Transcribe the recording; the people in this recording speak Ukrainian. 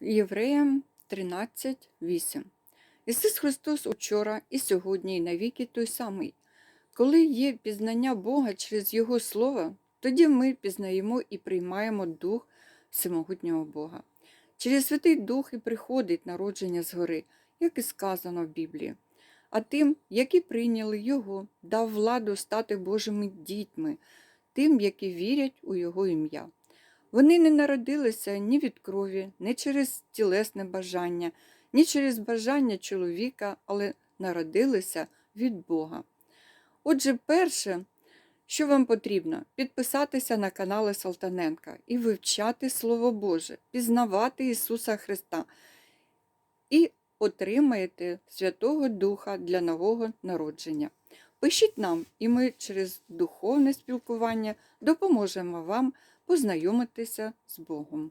Євреям 13.8. Ісус Христос учора і сьогодні, і навіки той самий. Коли є пізнання Бога через Його Слово, тоді ми пізнаємо і приймаємо Дух Всемогутнього Бога. Через Святий Дух і приходить народження згори, як і сказано в Біблії. А тим, які прийняли Його, дав владу стати Божими дітьми, тим, які вірять у Його ім'я. Вони не народилися ні від крові, ні через тілесне бажання, ні через бажання чоловіка, але народилися від Бога. Отже, перше, що вам потрібно, підписатися на канали Салтаненка і вивчати Слово Боже, пізнавати Ісуса Христа і отримаєте Святого Духа для нового народження. Пишіть нам, і ми через духовне спілкування допоможемо вам познайомитися з Богом.